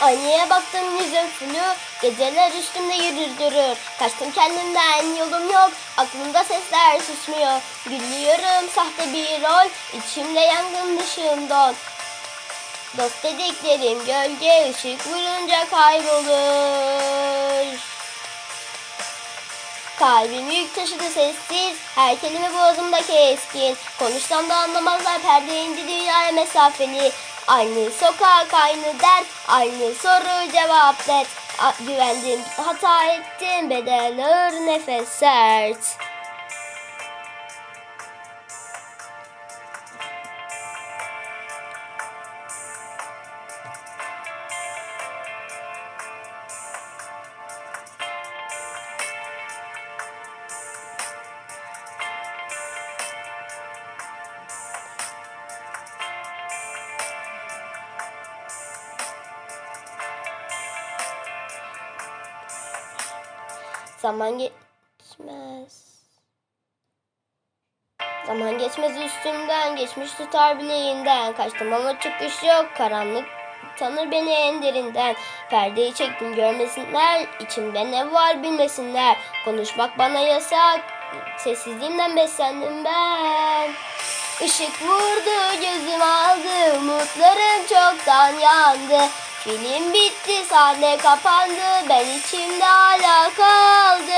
Aynaya baktım yüzüm flu Geceler üstümde yürür durur. Kaçtım kendimden yolum yok Aklımda sesler susmuyor. Gülüyorum sahte bir rol İçimde yangın dışımdan Dost dediklerim gölge ışık vurunca kaybolur Kalbim yük taşıdı sessiz Her kelime boğazımda keskin. Konuşsam da anlamazlar perde indi dünyaya mesafeli Aynı sokak aynı dert Aynı soru cevap net Güvendim hata ettim bedel ağır nefes sert Zaman geçmez. Zaman geçmez üstümden Geçmiş tutar bileğinden Kaçtım ama çıkış yok Karanlık tanır beni en derinden. Perdeyi çektim görmesinler İçimde ne var bilmesinler. Konuşmak bana yasak Sessizliğimden beslendim ben. Işık vurdu gözüm aldı Umutlarım çoktan yandı Film bitti sahne kapandı Ben içimde hala kaldım